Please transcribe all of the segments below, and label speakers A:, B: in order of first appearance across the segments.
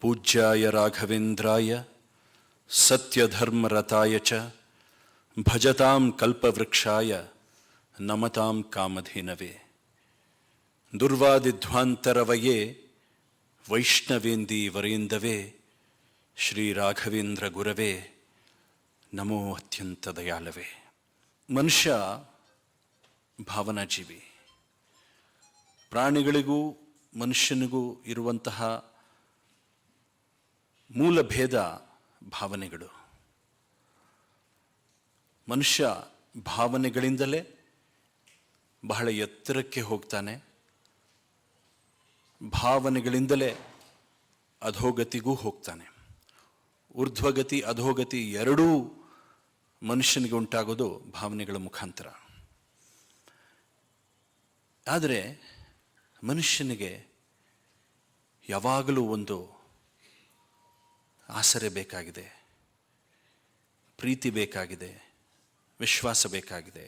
A: ಪೂಜ್ಯಾಯ ರಾಘವೇಂದ್ರಾಯ ಸತ್ಯಧರ್ಮರತಾಯ ಚ, ಭಜತಾಂ ಕಲ್ಪವೃಕ್ಷಾಯ, ನಮತಾಂ ಕಾಮಧೇನವೇ. ದುರ್ವಾದಿಧ್ವಾಂತರವಯೇ ವೈಷ್ಣವೇಂದಿ ವರೇಂದವೇ ಶ್ರೀರಾಘವೇಂದ್ರ ಗುರವೇ, ನಮೋ ಅತ್ಯಂತ ದಯಾಲವೇ ಮನುಷ್ಯ, ಭಾವನಾಜೀವಿ. ಪ್ರಾಣಿಗಳಿಗೂ ಮನುಷ್ಯನಿಗೂ ಇರುವಂತಹ ಮೂಲ ಭೇದ ಭಾವನೆಗಳು. ಮನುಷ್ಯ ಭಾವನೆಗಳಿಂದಲೇ ಬಹಳ ಎತ್ತರಕ್ಕೆ ಹೋಗ್ತಾನೆ. ಭಾವನೆಗಳಿಂದಲೇ ಅಧೋಗತಿಗೂ ಹೋಗ್ತಾನೆ. ಊರ್ಧ್ವಗತಿ, ಅಧೋಗತಿ ಎರಡೂ ಮನುಷ್ಯನಿಗೆ ಉಂಟಾಗೋದು ಭಾವನೆಗಳ ಮುಖಾಂತರ. ಆದರೆ ಮನುಷ್ಯನಿಗೆ ಯಾವಾಗಲೂ ಒಂದು ಆಸರೆ ಬೇಕಾಗಿದೆ, ಪ್ರೀತಿ ಬೇಕಾಗಿದೆ, ವಿಶ್ವಾಸ ಬೇಕಾಗಿದೆ,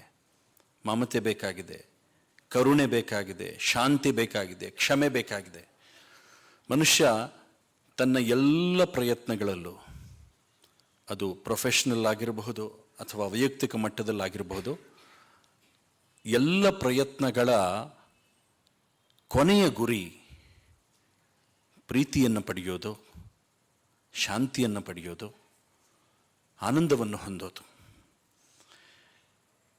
A: ಮಮತೆ ಬೇಕಾಗಿದೆ, ಕರುಣೆ ಬೇಕಾಗಿದೆ, ಶಾಂತಿ ಬೇಕಾಗಿದೆ, ಕ್ಷಮೆ ಬೇಕಾಗಿದೆ. ಮನುಷ್ಯ ತನ್ನ ಎಲ್ಲ ಪ್ರಯತ್ನಗಳಲ್ಲೂ ಅದು ಪ್ರೊಫೆಷ್ನಲ್ ಆಗಿರಬಹುದು ಅಥವಾ ವೈಯಕ್ತಿಕ ಮಟ್ಟದಲ್ಲಾಗಿರಬಹುದು, ಎಲ್ಲ ಪ್ರಯತ್ನಗಳ ಕೊನೆಯ ಗುರಿ ಪ್ರೀತಿಯನ್ನು ಪಡೆಯೋದು ಶಾಂತಿಯನ್ನು ಪಡೆಯೋದು, ಆನಂದವನ್ನು ಹೊಂದೋದು.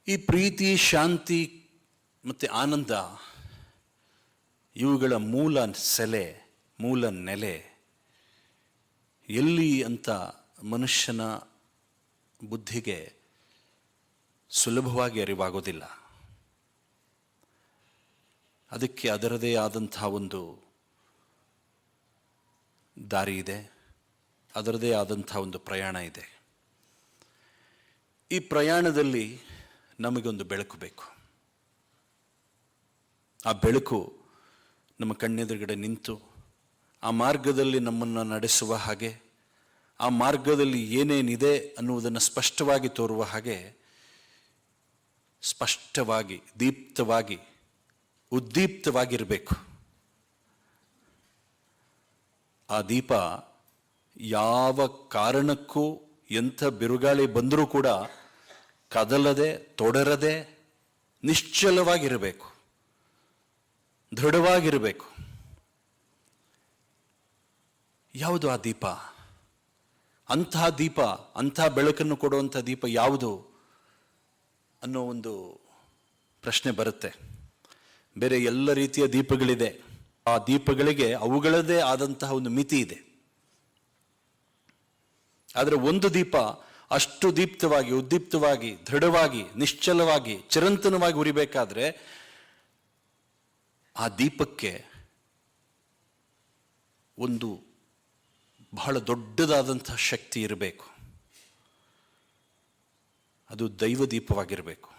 A: ಈ ಪ್ರೀತಿ, ಶಾಂತಿ ಮತ್ತು ಆನಂದ ಇವುಗಳ ಮೂಲ ಸೆಲೆ, ಮೂಲ ನೆಲೆ. ಎಲ್ಲಿ ಅಂತ ಮನುಷ್ಯನ ಬುದ್ಧಿಗೆ ಸುಲಭವಾಗಿ ಅರಿವಾಗೋದಿಲ್ಲ. ಅದಕ್ಕೆ ಅದರದೇ ಆದಂಥ ಒಂದು ದಾರಿ ಇದೆ. ಅದರದೇ ಆದಂಥ ಒಂದು ಪ್ರಯಾಣ ಇದೆ. ಈ ಪ್ರಯಾಣದಲ್ಲಿ ನಮಗೊಂದು ಬೆಳಕು ಬೇಕು. ಆ ಬೆಳಕು ನಮ್ಮ ಕಣ್ಣೆದುರುಗಡೆ ನಿಂತು, ಆ ಮಾರ್ಗದಲ್ಲಿ ನಮ್ಮನ್ನು ನಡೆಸುವ ಹಾಗೆ, ಆ ಮಾರ್ಗದಲ್ಲಿ ಏನೇನಿದೆ ಅನ್ನುವುದನ್ನು ಸ್ಪಷ್ಟವಾಗಿ ತೋರುವ ಹಾಗೆ, ಸ್ಪಷ್ಟವಾಗಿ, ದೀಪ್ತವಾಗಿ, ಉದ್ದೀಪ್ತವಾಗಿರಬೇಕು. ಆ ದೀಪ ಯಾವ ಕಾರಣಕ್ಕೂ ಎಂಥ ಬಿರುಗಾಳಿ ಬಂದರೂ ಕೂಡ ಕದಲದೆ, ತೊಡರದೆ ನಿಶ್ಚಲವಾಗಿರಬೇಕು. ದೃಢವಾಗಿರಬೇಕು. ಯಾವುದು ಆ ದೀಪ? ಅಂತಹ ದೀಪ, ಅಂಥ ಬೆಳಕನ್ನು ಕೊಡುವಂಥ ದೀಪ ಯಾವುದು ಅನ್ನೋ ಒಂದು ಪ್ರಶ್ನೆ ಬರುತ್ತೆ. ಬೇರೆ ಎಲ್ಲ ರೀತಿಯ ದೀಪಗಳಿದೆ. ಆ ದೀಪಗಳಿಗೆ ಅವುಗಳದೇ ಆದಂತಹ ಒಂದು ಮಿತಿ ಇದೆ. ಆದರೆ ಒಂದು ದೀಪ ಅಷ್ಟು ದೀಪ್ತವಾಗಿ, ಉದ್ದೀಪ್ತವಾಗಿ, ದೃಢವಾಗಿ, ನಿಶ್ಚಲವಾಗಿ, ಚಿರಂತನವಾಗಿ ಉರಿಬೇಕಾದ್ರೆ ಆ ದೀಪಕ್ಕೆ ಒಂದು ಬಹಳ ದೊಡ್ಡದಾದಂಥ ಶಕ್ತಿ ಇರಬೇಕು. ಅದು ದೈವ ದೀಪವಾಗಿರಬೇಕು.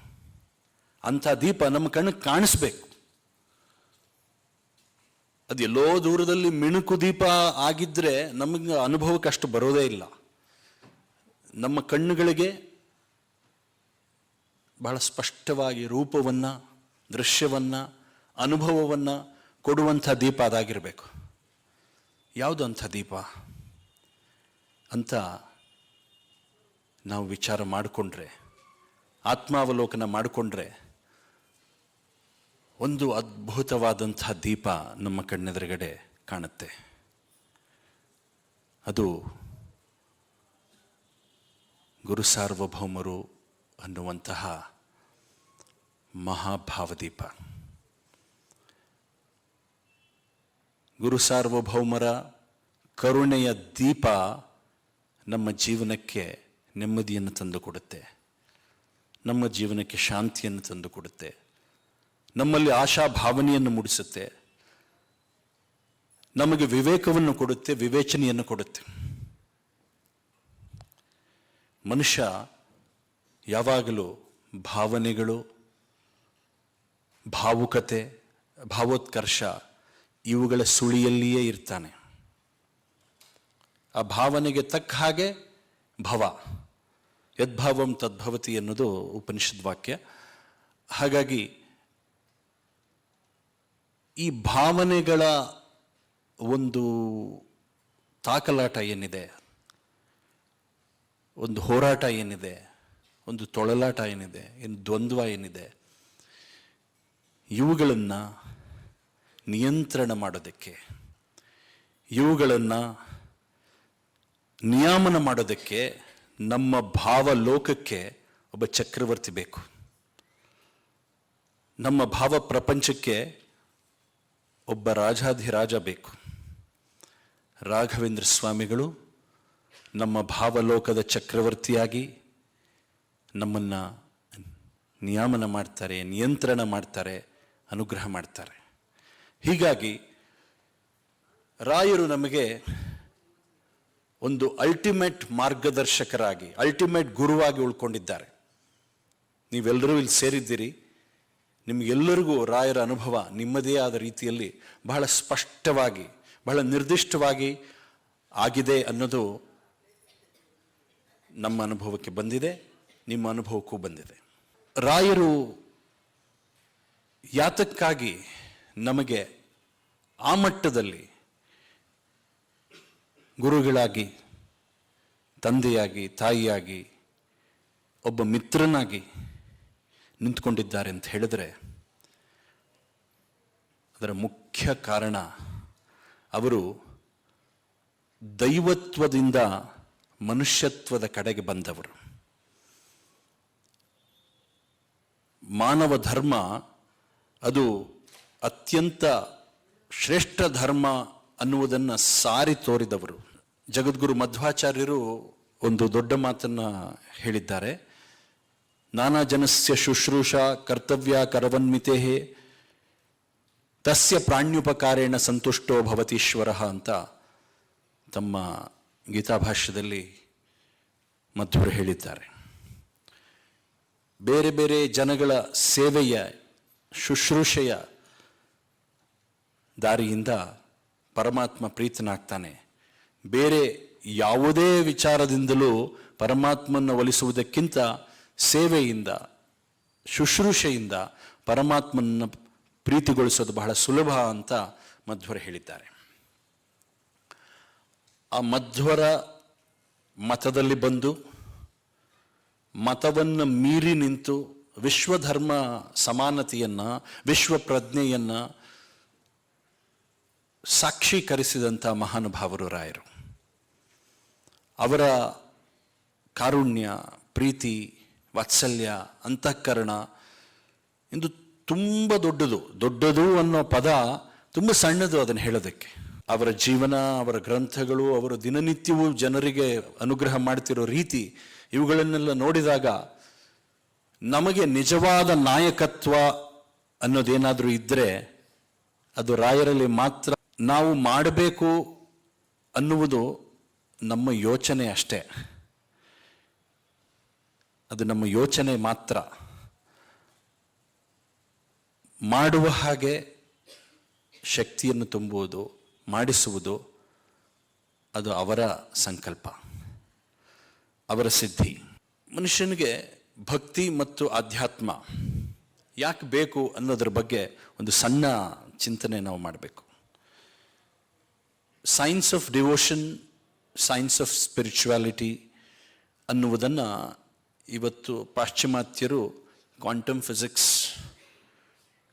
A: ಅಂಥ ದೀಪ ನಮ್ಮ ಕಣ್ಣಿಗೆ ಕಾಣಿಸ್ಬೇಕು. ಅದು ಎಲ್ಲೋ ದೂರದಲ್ಲಿ ಮಿಣುಕು ದೀಪ ಆಗಿದ್ದರೆ ನಮಗೆ ಅನುಭವಕ್ಕೆ ಅಷ್ಟು ಬರೋದೇ ಇಲ್ಲ. ನಮ್ಮ ಕಣ್ಣುಗಳಿಗೆ ಬಹಳ ಸ್ಪಷ್ಟವಾಗಿ ರೂಪವನ್ನು, ದೃಶ್ಯವನ್ನು, ಅನುಭವವನ್ನು ಕೊಡುವಂಥ ದೀಪ ಅದಾಗಿರಬೇಕು. ಯಾವುದು ಅಂಥ ದೀಪ? ಅಂತ ನಾವು ವಿಚಾರ ಮಾಡಿಕೊಂಡ್ರೆ, ಆತ್ಮಾವಲೋಕನ ಮಾಡಿಕೊಂಡ್ರೆ, ಒಂದು ಅದ್ಭುತವಾದಂಥ ದೀಪ ನಮ್ಮ ಕಣ್ಣೆದುರುಗಡೆ ಕಾಣುತ್ತೆ. ಅದು ಗುರು ಸಾರ್ವಭೌಮರು ಅನ್ನುವಂತಹ ಮಹಾಭಾವದೀಪ. ಗುರು ಸಾರ್ವಭೌಮರ ಕರುಣೆಯ ದೀಪ ನಮ್ಮ ಜೀವನಕ್ಕೆ ನೆಮ್ಮದಿಯನ್ನು ತಂದುಕೊಡುತ್ತೆ. ನಮ್ಮ ಜೀವನಕ್ಕೆ ಶಾಂತಿಯನ್ನು ತಂದುಕೊಡುತ್ತೆ. ನಮ್ಮಲ್ಲಿ ಆಶಾ ಭಾವನೆಯನ್ನು ಮೂಡಿಸುತ್ತೆ. ನಮಗೆ ವಿವೇಕವನ್ನು ಕೊಡುತ್ತೆ, ವಿವೇಚನೆಯನ್ನು ಕೊಡುತ್ತೆ. ಮನುಷ್ಯ ಯಾವಾಗಲೂ ಭಾವನೆಗಳು, ಭಾವುಕತೆ, ಭಾವೋತ್ಕರ್ಷ ಇವುಗಳ ಸುಳಿಯಲ್ಲಿಯೇ ಇರ್ತಾನೆ. ಆ ಭಾವನೆಗೆ ತಕ್ಕ ಹಾಗೆ ಭವ, ಯದ್ಭಾವಂ ತದ್ಭವತಿ ಎನ್ನುವುದು ಉಪನಿಷದ್ ವಾಕ್ಯ ಹಾಗಾಗಿ ಈ ಭಾವನೆಗಳ ಒಂದು ತಾಕಲಾಟ ಏನಿದೆ ಒಂದು ಹೋರಾಟ ಏನಿದೆ, ಒಂದು ತೊಳಲಾಟ ಏನಿದೆ ಏನು ದ್ವಂದ್ವ ಏನಿದೆ, ಇವುಗಳನ್ನು ನಿಯಂತ್ರಣ ಮಾಡೋದಕ್ಕೆ, ಇವುಗಳನ್ನು ನಿಯಾಮನ ಮಾಡೋದಕ್ಕೆ ನಮ್ಮ ಭಾವ ಲೋಕಕ್ಕೆ ಒಬ್ಬ ಚಕ್ರವರ್ತಿ ಬೇಕು. ನಮ್ಮ ಭಾವ ಪ್ರಪಂಚಕ್ಕೆ ಒಬ್ಬ ರಾಜಾಧಿರಾಜ ಬೇಕು. ರಾಘವೇಂದ್ರ ಸ್ವಾಮಿಗಳು ನಮ್ಮ ಭಾವಲೋಕದ ಚಕ್ರವರ್ತಿಯಾಗಿ ನಮ್ಮನ್ನು ನಿಯಾಮನ ಮಾಡ್ತಾರೆ, ನಿಯಂತ್ರಣ ಮಾಡ್ತಾರೆ, ಅನುಗ್ರಹ ಮಾಡ್ತಾರೆ. ಹೀಗಾಗಿ ರಾಯರು ನಮಗೆ ಒಂದು ಅಲ್ಟಿಮೇಟ್ ಮಾರ್ಗದರ್ಶಕರಾಗಿ ಅಲ್ಟಿಮೇಟ್ ಗುರುವಾಗಿ ಉಳ್ಕೊಂಡಿದ್ದಾರೆ. ನೀವೆಲ್ಲರೂ ಇಲ್ಲಿ ಸೇರಿದ್ದೀರಿ. ನಿಮಗೆಲ್ಲರಿಗೂ ರಾಯರ ಅನುಭವ ನಿಮ್ಮದೇ ಆದ ರೀತಿಯಲ್ಲಿ ಬಹಳ ಸ್ಪಷ್ಟವಾಗಿ, ಬಹಳ ನಿರ್ದಿಷ್ಟವಾಗಿ ಆಗಿದೆ ಅನ್ನೋದು ನಮ್ಮ ಅನುಭವಕ್ಕೆ ಬಂದಿದೆ, ನಿಮ್ಮ ಅನುಭವಕ್ಕೂ ಬಂದಿದೆ. ರಾಯರು ಯಾತಕ್ಕಾಗಿ ನಮಗೆ ಆ ಮಟ್ಟದಲ್ಲಿ ಗುರುಗಳಾಗಿ, ತಂದೆಯಾಗಿ, ತಾಯಿಯಾಗಿ, ಒಬ್ಬ ಮಿತ್ರನಾಗಿ ನಿಂತ್ಕೊಂಡಿದ್ದಾರೆ ಅಂತ ಹೇಳಿದ್ರೆ, ಅದರ ಮುಖ್ಯ ಕಾರಣ ಅವರು ದೈವತ್ವದಿಂದ ಮನುಷ್ಯತ್ವದ ಕಡೆಗೆ ಬಂದವರು. ಮಾನವ ಧರ್ಮ ಅದು ಅತ್ಯಂತ ಶ್ರೇಷ್ಠ ಧರ್ಮ ಅನ್ನುವುದನ್ನು ಸಾರಿ ತೋರಿದವರು. ಜಗದ್ಗುರು ಮಧ್ವಾಚಾರ್ಯರು ಒಂದು ದೊಡ್ಡ ಮಾತನ್ನ ಹೇಳಿದ್ದಾರೆ. ನಾನಾ ಜನಸ್ಯ ಶುಶ್ರೂಷ ಕರ್ತವ್ಯ ಕರವನ್ಮಿತೆ ತಸ್ಯ ಪ್ರಾಣ್ಯುಪಕಾರೇಣ ಸಂತುಷ್ಟೋ ಭವತೀಶ್ವರ ಅಂತ ತಮ್ಮ ಗೀತಾಭಾಷ್ಯದಲ್ಲಿ ಮಧ್ವರು ಹೇಳಿದ್ದಾರೆ. ಬೇರೆ ಬೇರೆ ಜನಗಳ ಸೇವೆಯ ಶುಶ್ರೂಷೆಯ ದಾರಿಯಿಂದ ಪರಮಾತ್ಮ ಪ್ರೀತನಾಗ್ತಾನೆ. ಬೇರೆ ಯಾವುದೇ ವಿಚಾರದಿಂದಲೂ ಪರಮಾತ್ಮನ ಒಲಿಸುವುದಕ್ಕಿಂತ ಸೇವೆಯಿಂದ, ಶುಶ್ರೂಷೆಯಿಂದ ಪರಮಾತ್ಮನ ಪ್ರೀತಿಗೊಳಿಸೋದು ಬಹಳ ಸುಲಭ ಅಂತ ಮಧ್ವರು ಹೇಳಿದ್ದಾರೆ. ಆ ಮಧ್ವರ ಮತದಲ್ಲಿ ಬಂದು ಮತವನ್ನು ಮೀರಿ ನಿಂತು ವಿಶ್ವಧರ್ಮ ಸಮಾನತೆಯನ್ನು, ವಿಶ್ವ ಪ್ರಜ್ಞೆಯನ್ನು ಸಾಕ್ಷೀಕರಿಸಿದಂಥ ಮಹಾನುಭಾವರು ರಾಯರು. ಅವರ ಕಾರುಣ್ಯ, ಪ್ರೀತಿ, ವಾತ್ಸಲ್ಯ, ಅಂತಃಕರಣ ಇಂದು ತುಂಬ ದೊಡ್ಡದು. ದೊಡ್ಡದು ಅನ್ನೋ ಪದ ತುಂಬ ಸಣ್ಣದು ಅದನ್ನು ಹೇಳೋದಕ್ಕೆ. ಅವರ ಜೀವನ, ಅವರ ಗ್ರಂಥಗಳು, ಅವರು ದಿನನಿತ್ಯವೂ ಜನರಿಗೆ ಅನುಗ್ರಹ ಮಾಡ್ತಿರೋ ರೀತಿ ಇವುಗಳನ್ನೆಲ್ಲ ನೋಡಿದಾಗ ನಮಗೆ ನಿಜವಾದ ನಾಯಕತ್ವ ಅನ್ನೋದೇನಾದರೂ ಇದ್ದರೆ ಅದು ರಾಯರಲ್ಲಿ ಮಾತ್ರ ನಾವು ಮಾಡಬೇಕು ಅನ್ನುವುದು ನಮ್ಮ ಯೋಚನೆ ಅಷ್ಟೇ. ಅದು ನಮ್ಮ ಯೋಚನೆ ಮಾತ್ರ. ಮಾಡುವ ಹಾಗೆ ಶಕ್ತಿಯನ್ನು ತುಂಬುವುದು. ಮಾಡಿಸುವುದು ಅದು ಅವರ ಸಂಕಲ್ಪ, ಅವರ ಸಿದ್ಧಿ. ಮನುಷ್ಯನಿಗೆ ಭಕ್ತಿ ಮತ್ತು ಆಧ್ಯಾತ್ಮ ಯಾಕೆ ಬೇಕು ಅನ್ನೋದ್ರ ಬಗ್ಗೆ ಒಂದು ಸಣ್ಣ ಚಿಂತನೆ ನಾವು ಮಾಡಬೇಕು. Science of devotion science of spirituality ಅನ್ನುವುದನ್ನು ಇವತ್ತು ಪಾಶ್ಚಿಮಾತ್ಯರು ಕ್ವಾಂಟಮ್ ಫಿಸಿಕ್ಸ್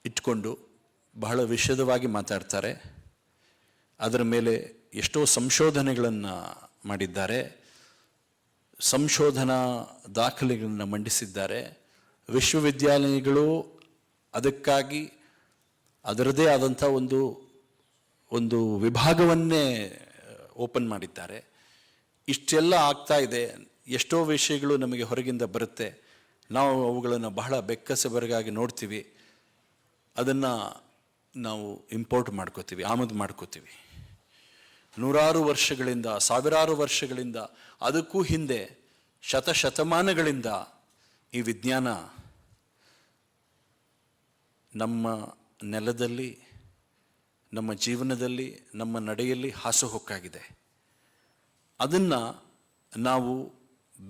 A: ಇಟ್ಕೊಂಡು ಬಹಳ ವಿಷದವಾಗಿ ಮಾತಾಡ್ತಾರೆ. ಅದರ ಮೇಲೆ ಎಷ್ಟೋ ಸಂಶೋಧನೆಗಳನ್ನು ಮಾಡಿದ್ದಾರೆ. ಸಂಶೋಧನಾ ದಾಖಲೆಗಳನ್ನು ಮಂಡಿಸಿದ್ದಾರೆ. ವಿಶ್ವವಿದ್ಯಾಲಯಗಳು ಅದಕ್ಕಾಗಿ ಅದರದೇ ಆದಂಥ ಒಂದು ಒಂದು ವಿಭಾಗವನ್ನೇ ಓಪನ್ ಮಾಡಿದ್ದಾರೆ. ಇಷ್ಟೆಲ್ಲ ಆಗ್ತಾ ಇದೆ. ಎಷ್ಟೋ ವಿಷಯಗಳು ನಮಗೆ ಹೊರಗಿಂದ ಬರುತ್ತೆ. ನಾವು ಅವುಗಳನ್ನು ಬಹಳ ಬೆಕ್ಕಸಬರಗಾಗಿ ನೋಡ್ತೀವಿ. ಅದನ್ನು ನಾವು ಇಂಪೋರ್ಟ್ ಮಾಡ್ಕೋತೀವಿ, ಆಮದು ಮಾಡ್ಕೋತೀವಿ. ನೂರಾರು ವರ್ಷಗಳಿಂದ, ಸಾವಿರಾರು ವರ್ಷಗಳಿಂದ, ಅದಕ್ಕೂ ಹಿಂದೆ ಶತಶತಮಾನಗಳಿಂದ ಈ ವಿಜ್ಞಾನ ನಮ್ಮ ನೆಲದಲ್ಲಿ, ನಮ್ಮ ಜೀವನದಲ್ಲಿ, ನಮ್ಮ ನಡೆಯಲ್ಲಿ ಹಾಸುಹೊಕ್ಕಾಗಿದೆ ಅದನ್ನು ನಾವು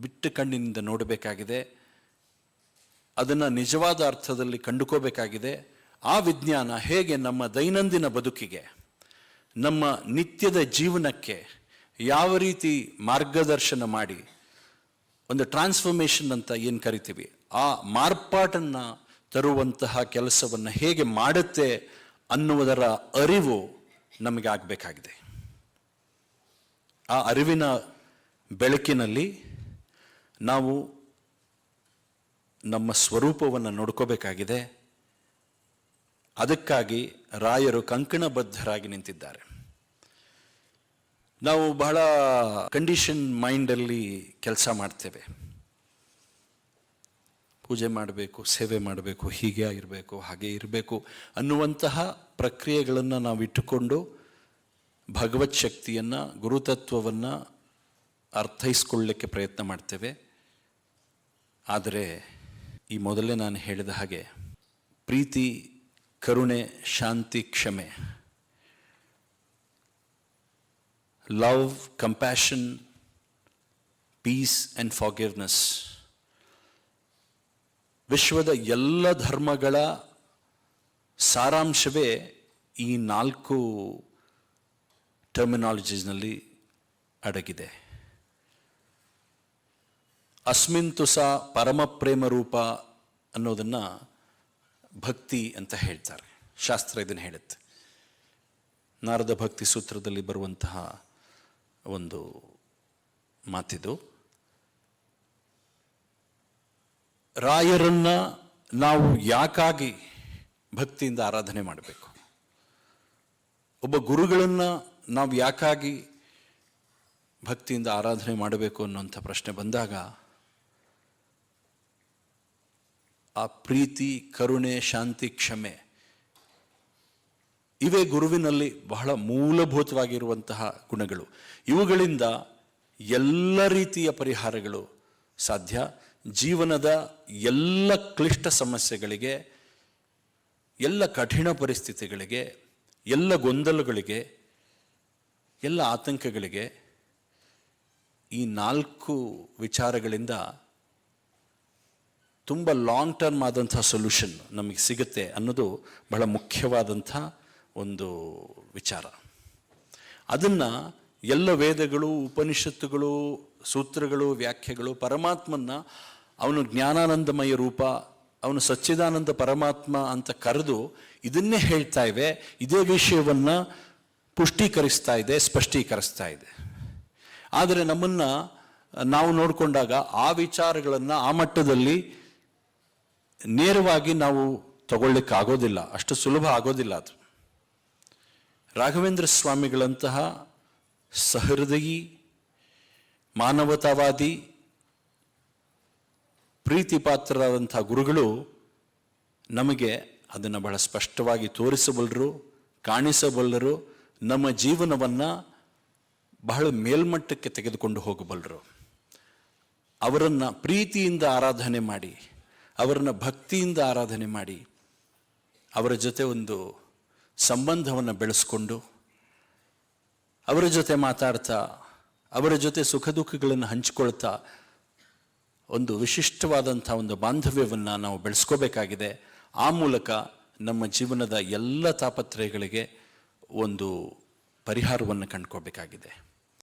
A: ಬಿಟ್ಟು ಕಣ್ಣಿನಿಂದ ನೋಡಬೇಕಾಗಿದೆ. ಅದನ್ನು ನಿಜವಾದ ಅರ್ಥದಲ್ಲಿ ಕಂಡುಕೋಬೇಕಾಗಿದೆ. ಆ ವಿಜ್ಞಾನ ಹೇಗೆ ನಮ್ಮ ದೈನಂದಿನ ಬದುಕಿಗೆ ನಮ್ಮ ನಿತ್ಯದ ಜೀವನಕ್ಕೆ ಯಾವ ರೀತಿ ಮಾರ್ಗದರ್ಶನ ಮಾಡಿ ಒಂದು ಟ್ರಾನ್ಸ್ಫಾರ್ಮೇಷನ್ ಅಂತ ಏನು ಕರಿತೀವಿ? ಆ ಮಾರ್ಪಾಟನ್ನು ತರುವಂತಹ ಕೆಲಸವನ್ನು ಹೇಗೆ ಮಾಡುತ್ತೆ ಅನ್ನುವುದರ ಅರಿವು ನಮಗೆ ಆಗಬೇಕಾಗಿದೆ. ಆ ಅರಿವಿನ ಬೆಳಕಿನಲ್ಲಿ ನಾವು ನಮ್ಮ ಸ್ವರೂಪವನ್ನು ನೋಡ್ಕೋಬೇಕಾಗಿದೆ. ಅದಕ್ಕಾಗಿ ರಾಯರು ಕಂಕಣಬದ್ಧರಾಗಿ ನಿಂತಿದ್ದಾರೆ. ನಾವು ಬಹಳ ಕಂಡೀಷನ್ ಮೈಂಡಲ್ಲಿ ಕೆಲಸ ಮಾಡ್ತೇವೆ. ಪೂಜೆ ಮಾಡಬೇಕು, ಸೇವೆ ಮಾಡಬೇಕು, ಹೀಗೆ ಆಗಿರಬೇಕು, ಹಾಗೆ ಇರಬೇಕು ಅನ್ನುವಂತಹ ಪ್ರಕ್ರಿಯೆಗಳನ್ನು ನಾವು ಇಟ್ಟುಕೊಂಡು ಭಗವತ್ ಶಕ್ತಿಯನ್ನು, ಗುರುತತ್ವವನ್ನು ಅರ್ಥೈಸ್ಕೊಳ್ಳಿಕ್ಕೆ ಪ್ರಯತ್ನ ಮಾಡ್ತೇವೆ. ಆದರೆ ಈ ಮೊದಲೇ ನಾನು ಹೇಳಿದ ಹಾಗೆ, ಪ್ರೀತಿ ಕರುಣೆ, ಶಾಂತಿ, ಕ್ಷಮೆ. Love compassion peace and forgiveness ವಿಶ್ವದ ಎಲ್ಲ ಧರ್ಮಗಳ ಸಾರಾಂಶವೇ ಈ ನಾಲ್ಕು ಟರ್ಮಿನಾಲಜೀಸ್ನಲ್ಲಿ ಅಡಗಿದೆ. ಅಸ್ಮಿನ್ ತುಸ ಪರಮ ಪ್ರೇಮ ರೂಪ ಅನ್ನೋದನ್ನು ಭಕ್ತಿ ಅಂತ ಹೇಳ್ತಾರೆ. ಶಾಸ್ತ್ರ ಇದನ್ನು ಹೇಳುತ್ತೆ. ನಾರದ ಭಕ್ತಿ ಸೂತ್ರದಲ್ಲಿ ಬರುವಂತಹ ಒಂದು ಮಾತಿದು. ರಾಯರನ್ನ ನಾವು ಯಾಕಾಗಿ ಭಕ್ತಿಯಿಂದ ಆರಾಧನೆ ಮಾಡಬೇಕು? ಒಬ್ಬ ಗುರುಗಳನ್ನು ನಾವು ಯಾಕಾಗಿ ಭಕ್ತಿಯಿಂದ ಆರಾಧನೆ ಮಾಡಬೇಕು ಅನ್ನುವಂಥ ಪ್ರಶ್ನೆ ಬಂದಾಗ ಆ ಪ್ರೀತಿ, ಕರುಣೆ, ಶಾಂತಿ, ಕ್ಷಮೆ ಇವೇ ಗುರುವಿನಲ್ಲಿ ಬಹಳ ಮೂಲಭೂತವಾಗಿರುವಂತಹ ಗುಣಗಳು. ಇವುಗಳಿಂದ ಎಲ್ಲ ರೀತಿಯ ಪರಿಹಾರಗಳು ಸಾಧ್ಯ. ಜೀವನದ ಎಲ್ಲ ಕ್ಲಿಷ್ಟ ಸಮಸ್ಯೆಗಳಿಗೆ, ಎಲ್ಲ ಕಠಿಣ ಪರಿಸ್ಥಿತಿಗಳಿಗೆ, ಎಲ್ಲ ಗೊಂದಲಗಳಿಗೆ, ಎಲ್ಲ ಆತಂಕಗಳಿಗೆ ಈ ನಾಲ್ಕು ವಿಚಾರಗಳಿಂದ ತುಂಬ ಲಾಂಗ್ ಟರ್ಮ್ ಆದಂಥ ಸೊಲ್ಯೂಷನ್ ನಮಗೆ ಸಿಗುತ್ತೆ ಅನ್ನೋದು ಬಹಳ ಮುಖ್ಯವಾದಂಥ ಒಂದು ವಿಚಾರ. ಅದನ್ನು ಎಲ್ಲ ವೇದಗಳು, ಉಪನಿಷತ್ತುಗಳು, ಸೂತ್ರಗಳು, ವ್ಯಾಖ್ಯೆಗಳು ಪರಮಾತ್ಮನ ಅವನು ಜ್ಞಾನಾನಂದಮಯ ರೂಪ, ಅವನು ಸಚ್ಚಿದಾನಂದ ಪರಮಾತ್ಮ ಅಂತ ಕರೆದು ಇದನ್ನೇ ಹೇಳ್ತಾ ಇವೆ. ಇದೇ ವಿಷಯವನ್ನು ಪುಷ್ಟೀಕರಿಸ್ತಾ ಇದೆ, ಸ್ಪಷ್ಟೀಕರಿಸ್ತಾ ಇದೆ. ಆದರೆ ನಮ್ಮನ್ನು ನಾವು ನೋಡಿಕೊಂಡಾಗ ಆ ವಿಚಾರಗಳನ್ನು ಆ ಮಟ್ಟದಲ್ಲಿ ನೇರವಾಗಿ ನಾವು ತಗೊಳ್ಳಿಕ್ಕೆ ಆಗೋದಿಲ್ಲ ಅಷ್ಟು ಸುಲಭ ಆಗೋದಿಲ್ಲ ಅದು. ರಾಘವೇಂದ್ರ ಸ್ವಾಮಿಗಳಂತಹ ಸಹೃದಯಿ, ಮಾನವತಾವಾದಿ, ಪ್ರೀತಿಪಾತ್ರರಾದಂಥ ಗುರುಗಳು ನಮಗೆ ಅದನ್ನು ಬಹಳ ಸ್ಪಷ್ಟವಾಗಿ ತೋರಿಸಬಲ್ಲರು, ಕಾಣಿಸಬಲ್ಲರು, ನಮ್ಮ ಜೀವನವನ್ನು ಬಹಳ ಮೇಲ್ಮಟ್ಟಕ್ಕೆ ತೆಗೆದುಕೊಂಡು ಹೋಗಬಲ್ಲರು. ಅವರನ್ನು ಪ್ರೀತಿಯಿಂದ ಆರಾಧನೆ ಮಾಡಿ. ಅವರನ್ನು ಭಕ್ತಿಯಿಂದ ಆರಾಧನೆ ಮಾಡಿ, ಅವರ ಜೊತೆ ಒಂದು ಸಂಬಂಧವನ್ನು ಬೆಳೆಸ್ಕೊಂಡು, ಅವರ ಜೊತೆ ಮಾತಾಡ್ತಾ, ಅವರ ಜೊತೆ ಸುಖ ದುಃಖಗಳನ್ನು ಹಂಚಿಕೊಳ್ತಾ ಒಂದು ವಿಶಿಷ್ಟವಾದಂಥ ಒಂದು ಬಾಂಧವ್ಯವನ್ನು ನಾವು ಬೆಳೆಸ್ಕೋಬೇಕಾಗಿದೆ. ಆ ಮೂಲಕ ನಮ್ಮ ಜೀವನದ ಎಲ್ಲ ತಾಪತ್ರಯಗಳಿಗೆ ಒಂದು ಪರಿಹಾರವನ್ನು ಕಂಡುಕೋಬೇಕಾಗಿದೆ